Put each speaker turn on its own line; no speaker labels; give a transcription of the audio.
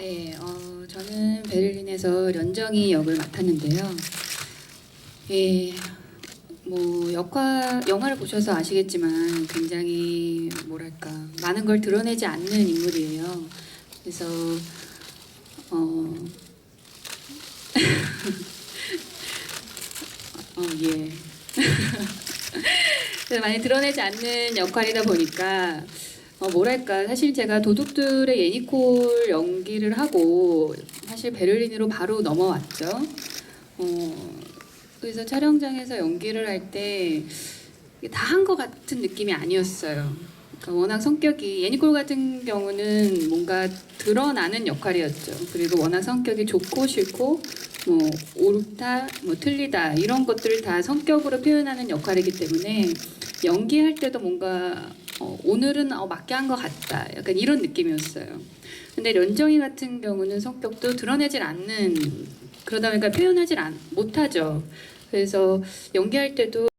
네, 어, 저는 베를린에서 련정이 역을 맡았는데요. 예, 뭐 역할 영화를 보셔서 아시겠지만 굉장히 뭐랄까 많은 걸 드러내지 않는 인물이에요. 그래서 어, 어 예. 많이 드러내지 않는 역할이다 보니까 어, 뭐랄까 사실 제가 도둑들의 예니콜 연기를 하고 사실 베를린으로 바로 넘어왔죠. 어, 그래서 촬영장에서 연기를 할 때 다 한 것 같은 느낌이 아니었어요. 그러니까 워낙 성격이 예니콜 같은 경우는 뭔가 드러나는 역할이었죠. 그리고 워낙 성격이 좋고 싫고 뭐 옳다, 뭐 틀리다 이런 것들을 다 성격으로 표현하는 역할이기 때문에 연기할 때도 뭔가 어, 오늘은 어, 맞게 한 것 같다. 약간 이런 느낌이었어요. 근데 련정이 같은 경우는 성격도 드러내질 않는 그러다 보니까 표현하질 않, 못하죠. 그래서 연기할 때도